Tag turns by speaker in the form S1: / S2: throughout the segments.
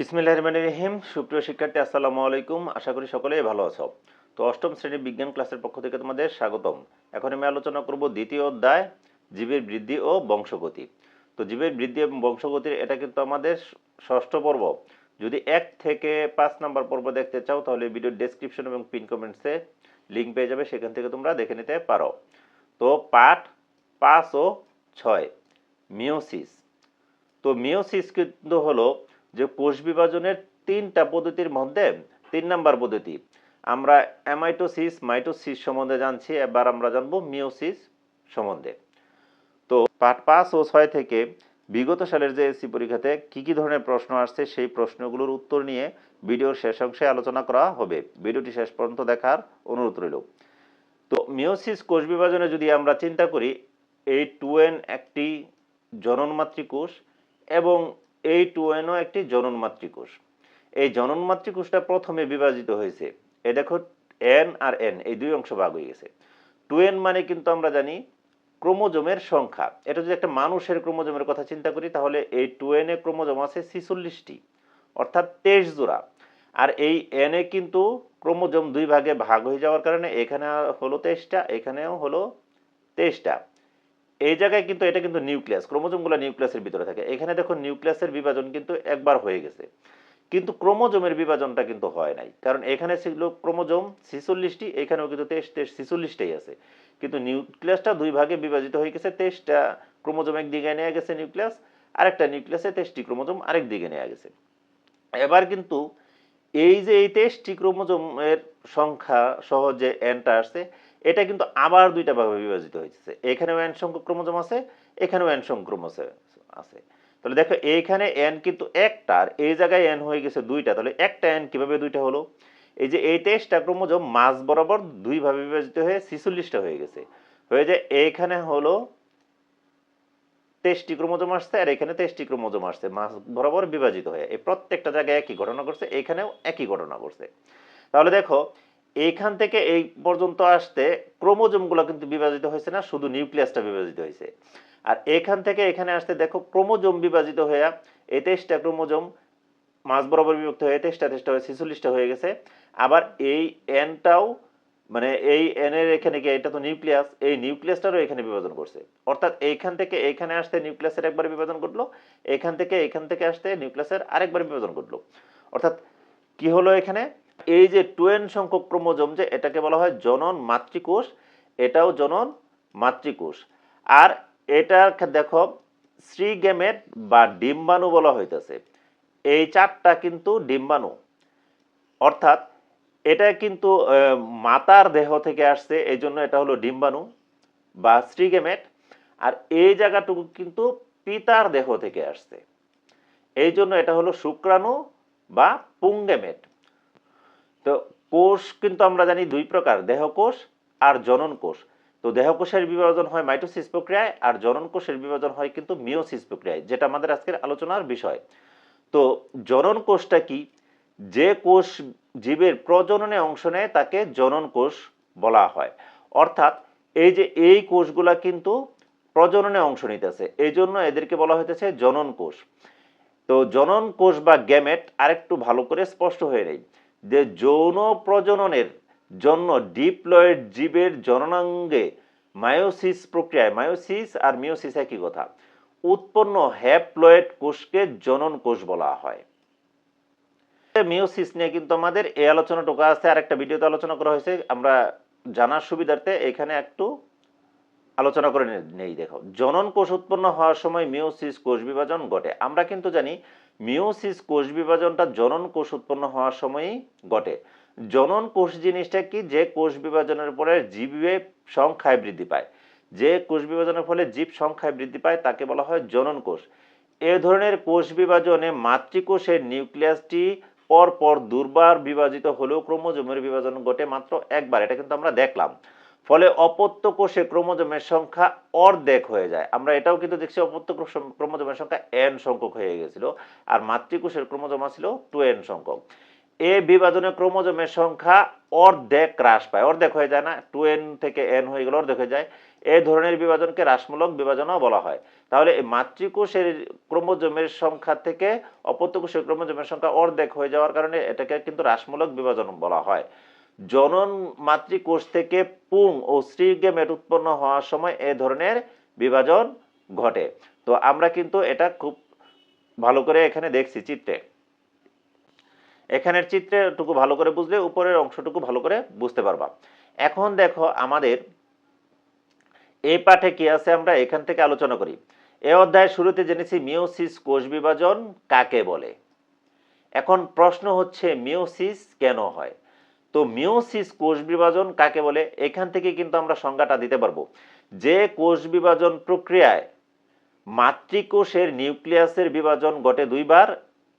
S1: বিসমিল্লাহ রহমান রহিম। সুপ্রিয় শিক্ষার্থী, আসসালামু আলাইকুম। আশা করি সকলেই ভালো আছো। তো অষ্টম শ্রেণির বিজ্ঞান ক্লাসের পক্ষ থেকে তোমাদের স্বাগতম। এখন আমি আলোচনা করব দ্বিতীয় অধ্যায়, জীবের বৃদ্ধি ও বংশগতি। তো জীবের বৃদ্ধি এবং বংশগতির এটা কিন্তু আমাদের ষষ্ঠ পর্ব। যদি এক থেকে পাঁচ নাম্বার পর্ব দেখতে চাও, তাহলে ভিডিওর ডেসক্রিপশন এবং পিন কমেন্টসে লিঙ্ক পেয়ে যাবে, সেখান থেকে তোমরা দেখে নিতে পারো। তো পাঠ পাঁচ ও ছয় মিওসিস তো মিওসিস কিন্তু হলো যে কোষ বিভাজনের তিনটা পদ্ধতির মধ্যে তিন নাম্বার পদ্ধতি। আমরা অ্যামাইটোসিস, মাইটোসিস সম্বন্ধে জানছি, এবার আমরা জানব মিওসিস সম্বন্ধে। তো পাঠ পাঁচ ও ছয় থেকে বিগত সালের যে এসসি পরীক্ষাতে কি কি ধরনের প্রশ্ন আসছে সেই প্রশ্নগুলোর উত্তর নিয়ে ভিডিওর শেষ অংশে আলোচনা করা হবে। ভিডিওটি শেষ পর্যন্ত দেখার অনুরোধ রইল। তো মিওসিস কোষ বিভাজনে যদি আমরা চিন্তা করি এই টু একটি জননমাতৃ কোষ এবং এই টু এনও একটি জনন কোষ এই জনন কোষটা প্রথমে বিভাজিত হয়েছে। এ দেখো এন আর এন এই দুই অংশ ভাগ হয়ে গেছে। টু এন মানে কিন্তু আমরা জানি ক্রোমোজোমের সংখ্যা। এটা যদি একটা মানুষের ক্রোমোজোমের কথা চিন্তা করি, তাহলে এই টু এন এ ক্রোমোজোম আছে ছিচল্লিশটি, অর্থাৎ তেইশ জোড়া। আর এই এন এ কিন্তু ক্রোমোজোম দুই ভাগে ভাগ হয়ে যাওয়ার কারণে এখানে হলো তেইশটা, এখানেও হলো তেইশটা। এই জায়গায় কিন্তু এটা কিন্তু নিউক্লিয়াস, ক্রোমোজোমগুলো নিউক্লিয়াসের ভিতরে থাকে। এখানে দেখো নিউক্লিয়াসের বিভাজন কিন্তু একবার হয়ে গেছে। কিন্তু ক্রোমোজোমের বিভাজনটা কিন্তু হয় নাই। কারণ এখানে ছিল ক্রোমোজোম ছিচল্লিশটি, এখানেও কিন্তু তেইশ তেইশ, ছিচল্লিশটাই আছে। কিন্তু নিউক্লিয়াসটা দুই ভাগে বিভাজিত হয়ে গেছে। তেইশটা ক্রোমোজোম একদিকে নিয়ে গেছে নিউক্লিয়াস, আরেকটা নিউক্লিয়াসে তেইশটি ক্রোমোজোম আরেক দিকে নিয়ে গেছে। এবার কিন্তু এই যে এই তেইশটি ক্রোমোজোমের সংখ্যা সহ যে এনটা আসছে এটা কিন্তু আবার দুইটা ভাগে বিভাজিত হয়েছে এখানেও এন সংখ্যক ক্রোমোজোম আছে, এখানেও এন সংখ্যক ক্রোমোজোম আছে। তাহলে দেখো, এইখানে এন কিন্তু একটা, আর এই জায়গায় এন হয়ে গেছে দুইটা, তাহলে একটা এন কীভাবে দুইটা হলো? এই যে এই তেইশটা ক্রোমোজোম মাঝ বরাবর দুই ভাবে বিভাজিত হয়ে ছিচল্লিশটা হয়ে গেছে। হয়ে যে এইখানে হলো তেইশটি ক্রোমোজোম আসছে, আর এখানে তেইশটি ক্রোমোজোম আসছে, মাঝ বরাবর বিভাজিত হয়ে। এই প্রত্যেকটা জায়গায় একই ঘটনা করছে এখানেও একই ঘটনা করছে তাহলে দেখো এইখান থেকে এই পর্যন্ত আসতে ক্রোমোজোমগুলো কিন্তু বিভাজিত হয়েছে না, শুধু নিউক্লিয়াসটা বিভাজিত হয়েছে। আর এখান থেকে এখানে আসতে দেখো ক্রোমোজোম বিভাজিত হয়ে এই তেইশটা ক্রোমোজোম মাঝ বরাবর বিভক্ত হয়ে তেইশটা তেইশটা হয়ে ছিচল্লিশটা হয়ে গেছে। আবার এই এনটাও মানে এই এন এর এখানে কি এটা তো নিউক্লিয়াস, এই নিউক্লিয়াসটারও এখানে বিভাজন করছে। অর্থাৎ এইখান থেকে এইখানে আসতে নিউক্লিয়াসের একবার বিভাজন ঘটলো, এখান থেকে এখান থেকে আসতে নিউক্লিয়াসের আরেকবার বিভাজন ঘটলো। অর্থাৎ কি হলো এখানে? এই যে টুয়েন সংখ্যক ক্রোমোজোম যে এটাকে বলা হয় জনন মাতৃকোষ, এটাও জনন মাতৃকোষ। আর এটা দেখো, শ্রীগেমেট বা ডিম্বাণু বলা হইতেছে। এই চারটা কিন্তু ডিম্বাণু। অর্থাৎ এটা কিন্তু মাতার দেহ থেকে আসছে এই জন্য এটা হলো ডিম্বাণু বা শ্রীগেমেট। আর এই জায়গাটুকু কিন্তু পিতার দেহ থেকে আসছে। এই জন্য এটা হলো শুক্রাণু বা পুঙ্গেমেট। তো কোষ কিন্তু আমরা জানি দুই প্রকার, দেহকোষ আর জনন কোষ তো দেহকোষের বিভাজন হয় মাইটোসিস প্রক্রিয়ায় আর জনন কোষের বিভাজন হয় কিন্তু মিওসিস প্রক্রিয়ায়, যেটা আমাদের আজকের আলোচনার বিষয়। তো জনন কোষটা কি? যে কোষ জীবের প্রজননে অংশ নেয় তাকে জনন কোষ বলা হয়। অর্থাৎ এই যে এই কোষগুলা কিন্তু প্রজননে অংশ নিতেছে এই জন্য এদেরকে বলা হইতেছে জনন কোষ তো জনন কোষ বা গ্যামেট আরেকটু ভালো করে স্পষ্ট হয়ে নেই। যে যৌন প্রজননের জন্য ডিপ্লয়েড জীবের জননাঙ্গে মায়োসিস প্রক্রিয়ায়, মায়োসিস আর মিওসিস একই কথা, উৎপন্ন হ্যাপ্লয়েড কোষকে জনন কোষ বলা হয়। মিওসিস নিয়ে কিন্তু আমাদের এই আছে আর একটা ভিডিওতে আলোচনা করা হয়েছে, আমরা জানার সুবিধার্থে এখানে একটু আলোচনা করে নেই, দেখো। জনন কোষ উৎপন্ন হওয়ার সময় মিওসিস কোষ বিভাজন ঘটে। আমরা কিন্তু জানি মিওসিস কোষ বিভাজনটা জনন কোষ উৎপন্ন হওয়ার সময়ই ঘটে। জনন কোষ জিনিসটা কি? যে কোষ বিভাজনের পরে জীবের সংখ্যায় বৃদ্ধি পায়। যে কোষ বিভাজনের ফলে জীব সংখ্যায় বৃদ্ধি পায়, তাকে বলা হয় জনন কোষ। এ ধরনের কোষ বিভাজনে মাতৃকোষের নিউক্লিয়াসটি পর পর দুর্বার বিভাজিত হলেও ক্রোমোজোমের বিভাজন ঘটে মাত্র একবার। এটা কিন্তু আমরা দেখলাম। ফলে অপত্য কোষে ক্রোমোজোমের সংখ্যা অর্ধেক হয়ে যায়। আমরা এটাও কিন্তু দেখছি অপত্য ক্রোমোজোমের সংখ্যা এন সংখ্যক হয়ে গেছিল আর মাতৃকোষের ক্রোমোজোমা ছিল টু এন সংখ্যক। এ বিভাজনে ক্রোমোজোমের সংখ্যা অর্ধেক হ্রাস পায়। অর্ধেক হয়ে যায় না টু এন থেকে এন হয়ে গেলে অর্ধেক হয়ে যায়। এই ধরনের বিভাজনকে হ্রাসমূলক বিভাজনও বলা হয়। তাহলে এই মাতৃকোষের ক্রোমোজোমের সংখ্যা থেকে অপত্যকোষের ক্রোমোজোমের সংখ্যা অর্ধেক হয়ে যাওয়ার কারণে এটাকে কিন্তু হ্রাসমূলক বিভাজন বলা হয়। জনন মাতৃকোষ থেকে পুং ও স্ত্রীগেমেট উৎপন্ন হওয়ার সময় এ ধরনের বিভাজন ঘটে। তো আমরা কিন্তু এটা খুব ভালো করে এখানে দেখছি চিত্রে। এখানের চিত্রটুকু ভালো করে বুঝলে উপরের অংশটুকু ভালো করে বুঝতে পারবা। এখন দেখো আমাদের এই পাঠে কি আছে আমরা এখান থেকে আলোচনা করি। এ অধ্যায় শুরুতে জেনেছি মিওসিস কোষ বিভাজন কাকে বলে? এখন প্রশ্ন হচ্ছে মিওসিস কেন হয়? তো মিওসিস কোষ বিভাজন কাকে বলে? এখান থেকে কিন্তু আমরা সংজ্ঞাটা দিতে পারব। যে কোষ বিভাজন প্রক্রিয়ায় মাতৃকোষের নিউক্লিয়াসের বিভাজন ঘটে দুইবার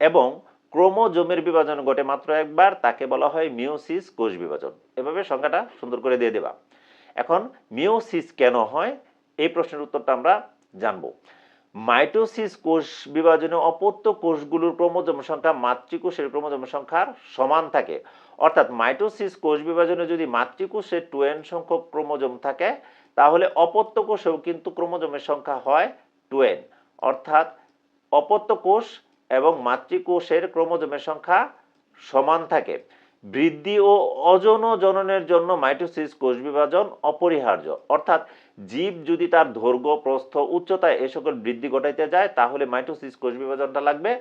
S1: এবং ক্রোমোজোমের বিভাজন ঘটে মাত্র একবার, তাকে বলা হয় মিওসিস কোষ বিভাজন। এভাবে সংজ্ঞাটা সুন্দর করে দিয়ে দেবা। এখন মিওসিস কেন হয়? এই প্রশ্নের উত্তরটা আমরা জানব। মাইটোসিস কোষ বিভাজনে অপত্য কোষগুলোর ক্রোমোজোম সংখ্যা মাতৃকোষের ক্রোমোজোম সংখ্যার সমান থাকে। অর্থাৎ মাইটোসিস কোষ বিভাজনে যদি মাতৃকোষে টু এন সংখ্যক ক্রোমোজোম থাকে, তাহলে অপত্য কোষেও কিন্তু ক্রোমোজোমের সংখ্যা হয় টু এন অর্থাৎ অপত্য কোষ এবং মাতৃকোষের ক্রোমোজোমের সংখ্যা সমান থাকে। বৃদ্ধি ও অজন জননের জন্য মাইটোসিস কোষ বিভাজন অপরিহার্য। অর্থাৎ জীব যদি তার দৈর্ঘ্য প্রস্থ, উচ্চতায় এ সকল বৃদ্ধি ঘটাইতে যায়, তাহলে মাইটোসিস কোষ বিভাজনটা লাগবে।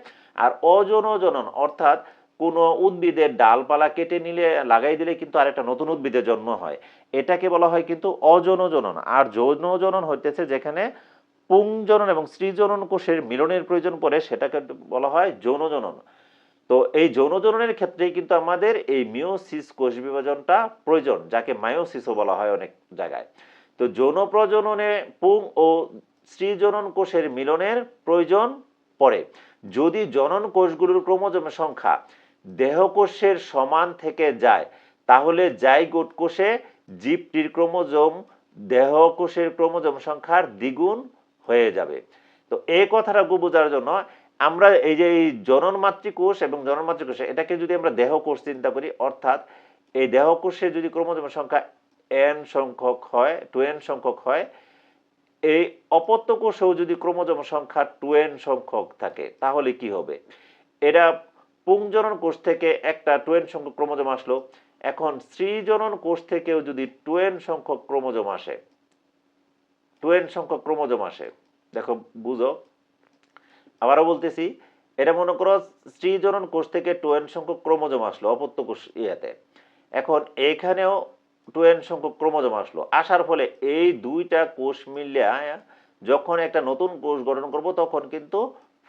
S1: আর অজন জনন, অর্থাৎ কোনো উদ্ভিদের ডালপালা কেটে নিলে, লাগাই দিলে কিন্তু আরেকটা নতুন উদ্ভিদের জন্ম হয়। এটাকে বলা হয় কিন্তু অজন জনন। আর যৌন জনন হইতেছে যেখানে পুংজনন এবং স্ত্রীজনন কোষের মিলনের প্রয়োজন পড়ে, সেটাকে বলা হয় যৌন জনন। তো এই যৌন জননের ক্ষেত্রেই কিন্তু আমাদের এই মিওসিস কোষ বিভাজনটা প্রয়োজন, যাকে মায়োসিসও বলা হয় অনেক জায়গায়। তো যৌন প্রজননে পুং ও স্ত্রীজনন কোষের মিলনের প্রয়োজন পড়ে। যদি জনন কোষগুলোর ক্রোমোজোমের সংখ্যা দেহকোষের সমান থেকে যায়, তাহলে জাইগোট কোষে, জীবটির ক্রোমোজোম, দেহকোষের ক্রোমোজোম সংখ্যার দ্বিগুণ হয়ে যাবে। তো এই কথাটা বোঝার জন্য আমরা এই যে এই জনন মাতৃকোষ এবং জনন মাতৃকোষ এটাকে যদি আমরা দেহকোষ চিন্তা করি, অর্থাৎ এই দেহকোষে যদি ক্রোমোজোমের সংখ্যা এন সংখ্যক হয় টু এন সংখ্যক হয়, এই অপত্য কোষেও যদি ক্রোমোজোম সংখ্যা টু এন সংখ্যক থাকে, তাহলে কি হবে? এটা পুংজনন কোষ থেকে একটা টু এন সংখ্যক ক্রোমোজোম আসলো। এখন স্ত্রীজনন কোষ থেকেও যদি টু এন সংখ্যক ক্রোমোজোম আসে টু এন সংখ্যক ক্রোমোজোম আসে, দেখো, বুঝো। আবারও বলতেছি, এটা মনে করো স্ত্রীজনন কোষ থেকে টু এন সংখ্যক ক্রোমোজোম আসলো অপত্য কোষ ইয়াতে। এখন এইখানেও টু এন সংখ্যক ক্রোমোজোম আসলো। আসার ফলে এই দুইটা কোষ মিলিয়ে যখন একটা নতুন কোষ গঠন করব, তখন কিন্তু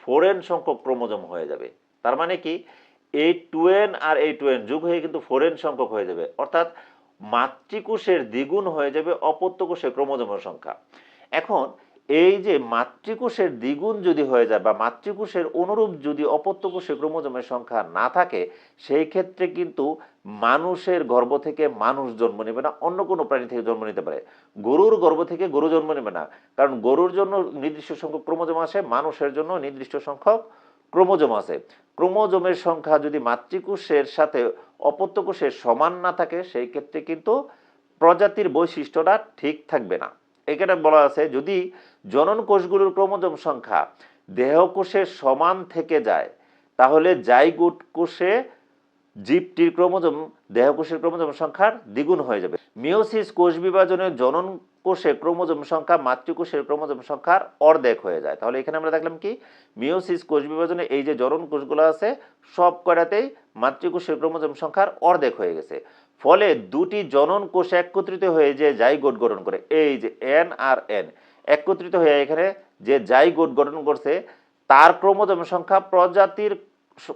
S1: ফোরেন সংখ্যক ক্রোমোজোম হয়ে যাবে। তার মানে কি? এই টু এন আর এই টু এন যুগ হয়ে কিন্তু ফোর এন সংখ্যক হয়ে যাবে। অর্থাৎ মাতৃকোষের দ্বিগুণ হয়ে যাবে অপত্য কোষের ক্রোমোজোমের সংখ্যা। এখন এই যে মাতৃকোষের দ্বিগুণ যদি হয়ে যায় বা মাতৃকোষের অনুরূপ যদি অপত্য কোষে ক্রোমোজোমের সংখ্যা না থাকে, সেই ক্ষেত্রে কিন্তু মানুষের গর্ভ থেকে মানুষ জন্ম নেবে না, অন্য কোনো প্রাণী থেকে জন্ম নিতে পারে। গরুর গর্ভ থেকে গরু জন্ম নেবে না। কারণ গরুর জন্য নির্দিষ্ট সংখ্যক ক্রোমোজোম আসে, মানুষের জন্য নির্দিষ্ট সংখ্যক ক্রোমোজোম আছে। ক্রোমোজোমের সংখ্যা যদি মাতৃকোষের সাথে অপত্য কোষের সমান না থাকে, সেই ক্ষেত্রে কিন্তু প্রজাতির বৈশিষ্ট্যটা ঠিক থাকবে না। এখানে বলা আছে, যদি জনন কোষগুলোর ক্রোমোজোম সংখ্যা দেহকোষের সমান থেকে যায়, তাহলে জাইগুট কোষে জীবটির ক্রোমোজোম দেহকোষের ক্রোমোজোম সংখ্যার দ্বিগুণ হয়ে যাবে। মিওসিস কোষ বিভাজনের জনন কোষে ক্রোমোজোম সংখ্যা, মাতৃকোষের ক্রোমোজোম সংখ্যার অর্ধেক হয়ে যায়। তাহলে এখানে আমরা দেখলাম কি? মিওসিস কোষ বিভাজনে এই যে জনন কোষগুলো আছে, সব কয়টাতেই মাতৃকোষের ক্রোমোজোম সংখ্যার অর্ধেক হয়ে গেছে। ফলে দুটি জনন কোষ একত্রিত হয়ে যে জাইগোট গঠন করে, এই যে এন আর এন, একত্রিত হয়ে এখানে যে জাইগোট গঠন করছে, তার ক্রোমোজোম সংখ্যা প্রজাতির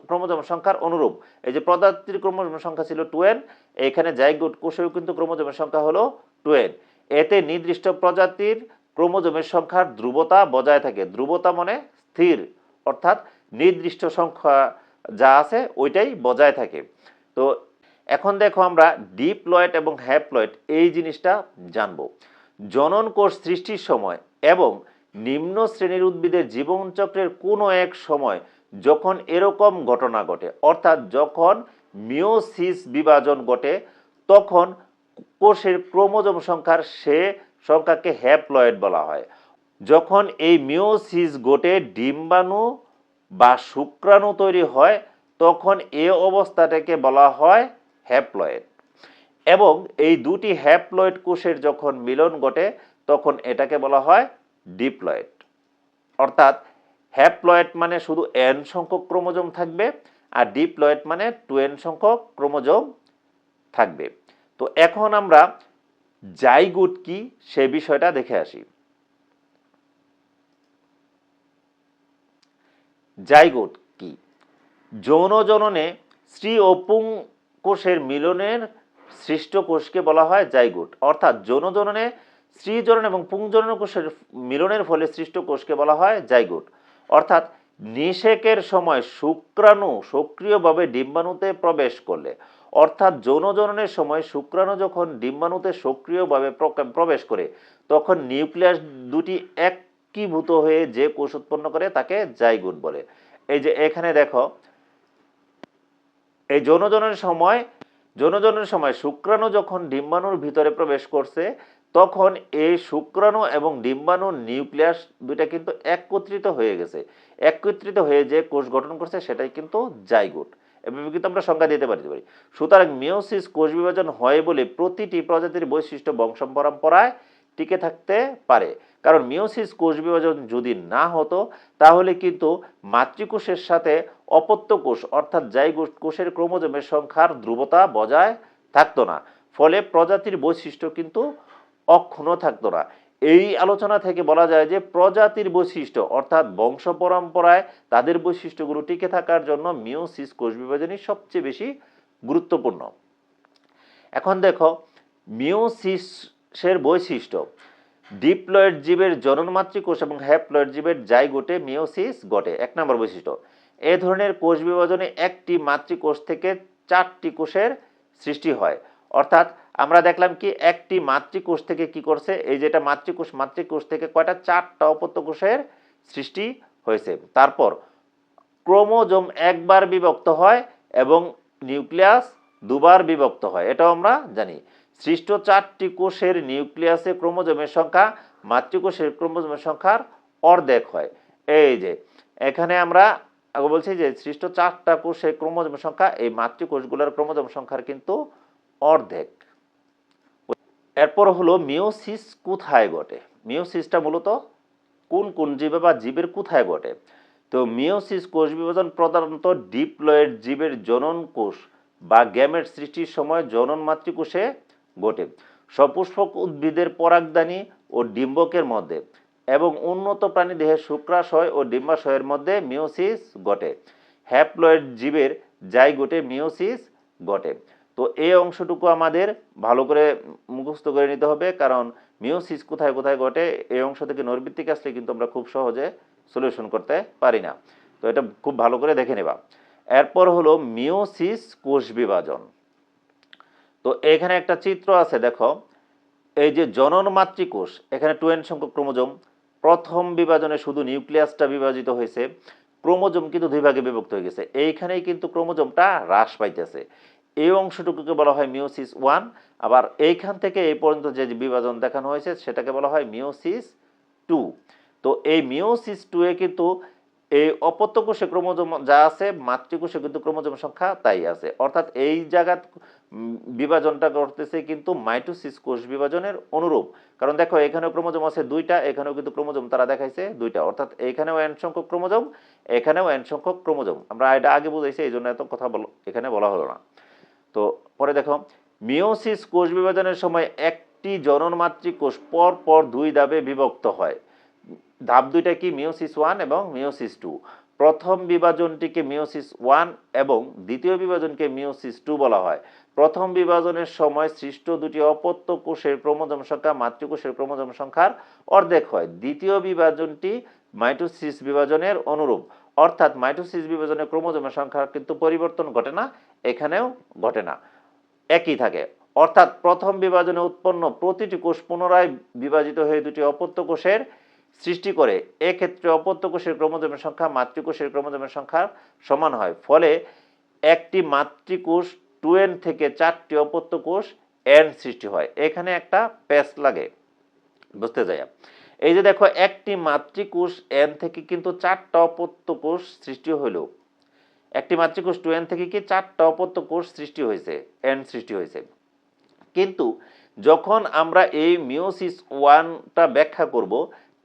S1: ক্রোমোজোম সংখ্যার অনুরূপ। এই যে প্রজাতির ক্রোমোজোম সংখ্যা ছিল টু এন, এখানে জাইগোট কোষেও কিন্তু ক্রোমোজোমের সংখ্যা হলো টু এন। এতে নির্দিষ্ট প্রজাতির ক্রোমোজোমের সংখ্যার ধ্রুবতা বজায় থাকে। ধ্রুবতা মানে স্থির, অর্থাৎ নির্দিষ্ট সংখ্যা যা আছে ওইটাই বজায় থাকে। তো এখন দেখো আমরা ডিপ্লয়েড এবং হ্যাপ্লয়েড এই জিনিসটা জানব। জনন কোষ সৃষ্টির সময় এবং নিম্ন শ্রেণির উদ্ভিদের জীবনচক্রের কোনো এক সময় যখন এরকম ঘটনা ঘটে, অর্থাৎ যখন মিওসিস বিভাজন ঘটে, তখন কোষের ক্রোমোজোম সংখ্যার সে সংখ্যাকে হ্যাপ্লয়েড বলা হয়। যখন এই মিওসিস গোটে ডিম্বাণু বা শুক্রাণু তৈরি হয়, তখন এ অবস্থাটাকে বলা হয় হ্যাপ্লয়েড। এবং এই দুটি হ্যাপ্লয়েড কোষের যখন মিলন ঘটে, তখন এটাকে বলা হয় ডিপ্লয়েড। অর্থাৎ হ্যাপ্লয়েড মানে শুধু এন সংখ্যক ক্রোমোজোম থাকবে, আর ডিপ্লয়েড মানে টু এন সংখ্যক ক্রোমোজোম থাকবে। তো এখন আমরা জাইগুট কি সে বিষয়টা দেখে আসি। জাইগোট কি? যৌন জননে স্ত্রী ও পুং কোষের মিলনের সৃষ্ট কোষকে বলা হয় জাইগোট। অর্থাৎ যৌন জননে স্ত্রী জনন এবং পুং জনন কোষের মিলনের ফলে সৃষ্ট কোষকে বলা হয় জাইগোট। অর্থাৎ নিষেকের সময় শুক্রাণু সক্রিয়ভাবে ডিম্বাণুতে প্রবেশ করলে অর্থাৎ যৌন জননের সময় শুক্রাণু যখন ডিম্বাণুতে সক্রিয়ভাবে প্র- প্রবেশ করে, তখন নিউক্লিয়াস দুটি একীভূত হয়ে যে কোষ উৎপন্ন করে তাকে জাইগুট বলে। এই যে এখানে দেখো, এই যৌনজনের সময় যৌনজনের সময় শুক্রাণু যখন ডিম্বাণুর ভিতরে প্রবেশ করছে, তখন এই শুক্রাণু এবং ডিম্বাণুর নিউক্লিয়াস দুইটা কিন্তু একত্রিত হয়ে গেছে। একত্রিত হয়ে যে কোষ গঠন করছে সেটাই কিন্তু জাইগুট। এভাবে কিন্তু আমরা সংজ্ঞা দিতে পারি পারি। সুতরাং মিওসিস কোষ বিভাজন হয় বলে প্রতিটি প্রজাতির বৈশিষ্ট্য বংশ পরম্পরায় টিকে থাকতে পারে। কারণ মিওসিস কোষ বিভাজন যদি না হতো, তাহলে কিন্তু মাতৃকোষের সাথে অপত্য কোষ, অর্থাৎ জাইগোট কোষের ক্রোমোজোমের সংখ্যার ধ্রুবতা বজায় থাকতো না। ফলে প্রজাতির বৈশিষ্ট্য কিন্তু অক্ষুণ্ণ থাকতো না। এই আলোচনা থেকে বলা যায় যে প্রজাতির বৈশিষ্ট্য, অর্থাৎ বংশ পরম্পরায় তাদের বৈশিষ্ট্যগুলো টিকে থাকার জন্য মিওসিস কোষ বিভাজনই সবচেয়ে বেশি গুরুত্বপূর্ণ। এখন দেখো মিওসিসের বৈশিষ্ট্য, ডিপ্লয়েড জীবের জননমাতৃ কোষ এবং হ্যাপ্লয়েড জীবের জাইগোটে মিওসিস ঘটে এক নম্বর বৈশিষ্ট্য, এ ধরনের কোষ বিভাজনে একটি মাতৃকোষ থেকে চারটি কোষের সৃষ্টি হয়। অর্থাৎ আমরা দেখলাম কি একটি মাতৃকোষ থেকে কি করছে? এই যেটা মাতৃকোষ মাতৃকোষ থেকে কয়টা? চারটা অপত্য কোষের সৃষ্টি হয়েছে। তারপর ক্রোমোজোম একবার বিভক্ত হয় এবং নিউক্লিয়াস দুবার বিভক্ত হয়। এটাও আমরা জানি। সৃষ্ট চারটি কোষের নিউক্লিয়াসে ক্রোমোজোমের সংখ্যা, মাতৃকোষের ক্রোমোজোমের সংখ্যার অর্ধেক হয়। এই যে, এখানে আমরা আগে বলছি যে সৃষ্ট চারটা কোষের ক্রোমোজোমের সংখ্যা, এই মাতৃকোষগুলোর ক্রোমোজোম সংখ্যার কিন্তু অর্ধেক। এরপর হলো মিওসিস কোথায় ঘটে? মিওসিসটা মূলত কোন কোন জীবে বা জীবের কোথায় ঘটে? তো মিওসিস কোষ বিভাজন প্রধানত ডিপ্লয়েড জীবের জনন কোষ বা গ্যামেট সৃষ্টির সময় জনন মাতৃকোষে ঘটে। সপুষ্পক উদ্ভিদের পরাগদানি ও ডিম্বকের মধ্যে এবং উন্নত প্রাণী দেহের শুক্রাশয় ও ডিম্বাশয়ের মধ্যে মিওসিস ঘটে। হ্যাপ্লয়েড জীবের যাই জাইগোটে মিওসিস ঘটে। তো এই অংশটুকু আমাদের ভালো করে মুখস্থ করে নিতে হবে, কারণ মিওসিস কোথায় কোথায় ঘটে এই অংশ থেকে নৈর্বৃত্তিক আসলে কিন্তু আমরা খুব সহজে সলিউশন করতে পারি না। তো এটা খুব ভালো করে দেখে নেবা। এরপর হলো মিওসিস কোষ বিভাজন। তো এখানে একটা চিত্র আছে, দেখো। এই যে জনন মাতৃকোষ এখানে টু এন সংখ্যক ক্রোমোজোম। প্রথম বিভাজনে শুধু নিউক্লিয়াসটা বিভাজিত হয়েছে, ক্রোমোজোম কিন্তু দুই ভাগে বিভক্ত হয়ে গেছে। এইখানেই কিন্তু ক্রোমোজোমটা হ্রাস পাইতেছে। এই অংশটুকুকে বলা হয় মিওসিস ওয়ান। আবার এইখান থেকে এই পর্যন্ত যে বিভাজন দেখানো হয়েছে, সেটাকে বলা হয় মিওসিস টু। তো এই মিওসিস টু এ কিন্তু এই অপত্য কোষে ক্রোমোজোম যা আছে, মাতৃকোষে কিন্তু ক্রোমোজোম সংখ্যা তাই আছে। অর্থাৎ এই জায়গা বিভাজনটা করতেছে কিন্তু মাইটোসিস কোষ বিভাজনের অনুরূপ। কারণ দেখো, এখানেও ক্রোমোজোম আছে দুইটা, এখানেও কিন্তু ক্রোমোজোম তারা দেখাইছে দুইটা। অর্থাৎ এখানেও এন সংখ্যক ক্রোমোজোম, এখানেও এন সংখ্যক ক্রোমোজোম। আমরা এটা আগে বুঝাইছি এই জন্য এত কথা বল, এখানে বলা হলো না। তো পরে দেখো মিওসিস কোষ বিভাজনের সময় একটি জনন মাতৃকোষ পর পর দুই ধাপে বিভক্ত হয়। ধাপ দুইটা কি? মিওসিস ওয়ান এবং মিওসিস টু। প্রথম বিভাজনটিকে মিওসিস ওয়ান এবং দ্বিতীয় বিভাজনকে মিওসিস টু বলা হয়। প্রথম বিভাজনের সময় সৃষ্ট দুটি অপত্য কোষের ক্রোমোজোম সংখ্যা মাতৃকোষের ক্রোমোজোম সংখ্যার অর্ধেক হয়। দ্বিতীয় বিভাজনটি মাইটোসিস বিভাজনের অনুরূপ। অর্থাৎ মাইটোসিস বিভাজনের ক্রোমোজোমের সংখ্যার কিন্তু পরিবর্তন ঘটে না এখানেও ঘটে না। একই থাকে। অর্থাৎ প্রথম বিভাজনে উৎপন্ন প্রতিটি কোষ পুনরায় বিভাজিত হয়ে দুটি অপত্য কোষের সৃষ্টি করে। এক্ষেত্রে অপত্য কোষের ক্রোমোজোমের সংখ্যা মাতৃকোষের ক্রোমোজোমের সংখ্যার সমান হয়। ফলে একটি মাতৃকোষ টু এন থেকে চারটি অপত্য কোষ এন সৃষ্টি হয়। এখানে একটা প্যাস লাগে। বুঝতে যাই। এই যে দেখো, একটি মাতৃকোষ এন থেকে কিন্তু চারটা অপত্য কোষ সৃষ্টি হলো একটি মাতৃকোষ টু এন থেকে কি চারটা অপত্য কোষ সৃষ্টি হয়েছে এন সৃষ্টি হয়েছে। কিন্তু যখন আমরা এই মিওসিস ওয়ানটা ব্যাখ্যা করব,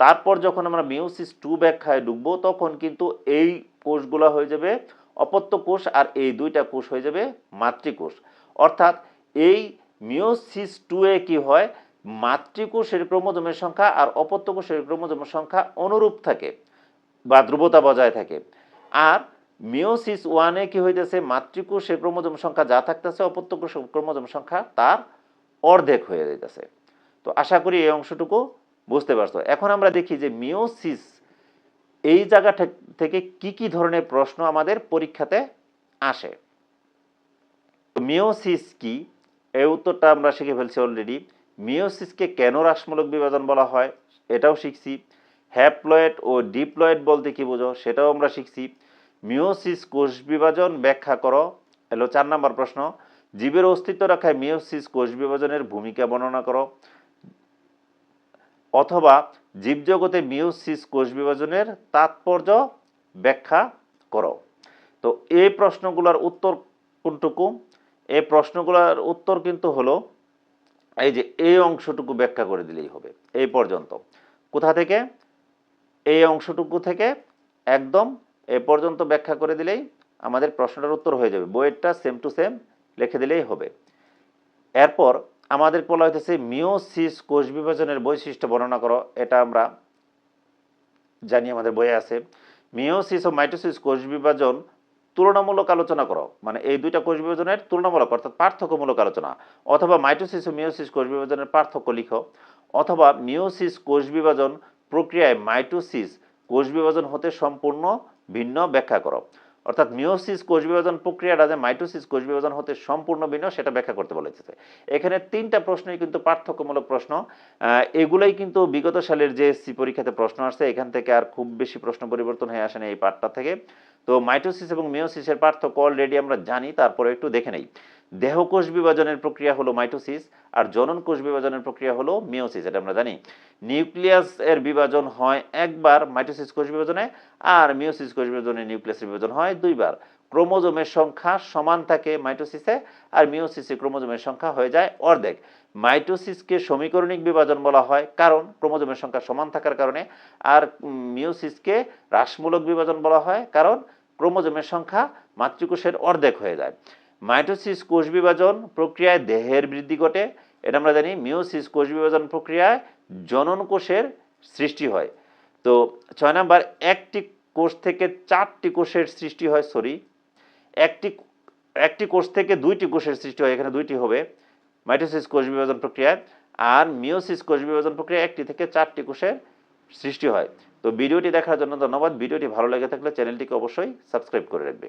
S1: তারপর যখন আমরা মিওসিস টু ব্যাখ্যায় ঢুকবো, তখন কিন্তু এই কোষগুলো হয়ে যাবে অপত্য কোষ আর এই দুইটা কোষ হয়ে যাবে মাতৃকোষ অর্থাৎ এই মিওসিস টু এ কি হয় মাতৃকোষের ক্রোমোজোমের সংখ্যা আর অপত্য কোষের ক্রোমোজোমের সংখ্যা অনুরূপ থাকে বা ধ্রুবতা বজায় থাকে। আর মিওসিস ওয়ানে কি হইতেছে? মাতৃকোষের ক্রোমোজোম সংখ্যা যা থাকতেছে অপত্য কোষের ক্রোমোজোম সংখ্যা তার অর্ধেক হয়ে যাইতেছে। তো আশা করি এই অংশটুকু বুঝতে পারছ। এখন আমরা দেখি যে মিওসিস এই জায়গা থেকে কি কি ধরনের প্রশ্ন আমাদের পরীক্ষাতে আসে। মিওসিস কি? এই উত্তরটা আমরা শিখে ফেলছি অলরেডি মিওসিসকে কেন রাসমূলক বিভাজন বলা হয়? এটাও শিখছি। হ্যাপ্লয়েড ও ডিপ্লয়েড বলতে কি বোঝো? সেটাও আমরা শিখছি। মিওসিস কোষ বিভাজন ব্যাখ্যা করো। এলো চার নম্বর প্রশ্ন। জীবের অস্তিত্ব রাখায় মিওসিস কোষ বিভাজনের ভূমিকা বর্ণনা করো। অথবা জীবজগতে মিওসিস কোষ বিভাজনের তাৎপর্য ব্যাখ্যা করো। তো এই প্রশ্নগুলোর উত্তর কোনটুকু? এই প্রশ্নগুলোর উত্তর কিন্তু হলো, এই যে এই অংশটুকু ব্যাখ্যা করে দিলেই হবে, এই পর্যন্ত। কোথা থেকে? এই অংশটুকু থেকে একদম এ পর্যন্ত ব্যাখ্যা করে দিলেই আমাদের প্রশ্নটার উত্তর হয়ে যাবে। বইয়েরটা সেম টু সেম লিখে দিলেই হবে। এরপর আমাদের বলা হইতেছে মিওসিস কোষ বিভাজনের বৈশিষ্ট্য বর্ণনা করো। এটা আমরা জানি, আমাদের বইয়ে আছে। মিওসিস ও মাইটোসিস কোষ বিভাজন তুলনামূলক আলোচনা করো। মানে এই দুইটা কোষ বিভাজনের তুলনামূলক, অর্থাৎ পার্থক্যমূলক আলোচনা। অথবা মাইটোসিস ও মিওসিস কোষ বিভাজনের পার্থক্য লিখো। অথবা মিওসিস কোষ বিভাজন প্রক্রিয়ায় মাইটোসিস কোষ বিভাজন হতে সম্পূর্ণ ভিন্ন ব্যাখ্যা করো। অর্থাৎ মিওসিস কোষ বিভাজন প্রক্রিয়াটা যে মাইটোসিস কোষ বিভাজন হতে সম্পূর্ণ ভিন্ন, সেটা ব্যাখ্যা করতে বলেছে। এখানে তিনটা প্রশ্নই কিন্তু পার্থক্যমূলক প্রশ্ন। এগুলাই কিন্তু বিগত সালের যে এসসি পরীক্ষাতে প্রশ্ন আসছে, এখান থেকে আর খুব বেশি প্রশ্ন পরিবর্তন হয়ে আসেনি এই পার্টটা থেকে। তো মাইটোসিস এবং মিওসিসের পার্থক্য অলরেডি আমরা জানি, তারপরে একটু দেখে নেই। দেহকোষ বিভাজনের প্রক্রিয়া হলো মাইটোসিস, আর জনন কোষ বিভাজনের প্রক্রিয়া হলো মিওসিস এটা আমরা জানি। নিউক্লিয়াস এর বিভাজন হয় একবার মাইটোসিস কোষ বিভাজনে, আর মিওসিস কোষ বিভাজনে নিউক্লিয়াসের বিভাজন হয় দুইবার। ক্রোমোজোমের সংখ্যা সমান থাকে মাইটোসিসে আর মিওসিসে ক্রোমোজোমের সংখ্যা হয়ে যায় অর্ধেক। মাইটোসিসকে সমীকরণিক বিভাজন বলা হয়, কারণ ক্রোমোজোমের সংখ্যা সমান থাকার কারণে, আর মিওসিসকে হ্রাসমূলক বিভাজন বলা হয়, কারণ ক্রোমোজোমের সংখ্যা মাতৃকোষের অর্ধেক হয়ে যায়। মাইটোসিস কোষ বিভাজন প্রক্রিয়ায় দেহের বৃদ্ধি ঘটে, এটা আমরা জানি মিওসিস কোষ বিভাজন প্রক্রিয়ায় জনন কোষের সৃষ্টি হয়। তো, ছয় নাম্বার, একটি কোষ থেকে চারটি কোষের সৃষ্টি হয়, সরি একটি একটি কোষ থেকে দুইটি কোষের সৃষ্টি হয়, এখানে দুইটি হবে, মাইটোসিস কোষ বিভাজন প্রক্রিয়ায় আর মিওসিস কোষ বিভাজন প্রক্রিয়া, একটি থেকে চারটি কোষের সৃষ্টি হয়। তো ভিডিওটি দেখার জন্য ধন্যবাদ। ভিডিওটি ভালো লেগে থাকলে চ্যানেলটিকে অবশ্যই সাবস্ক্রাইব করে রাখবে।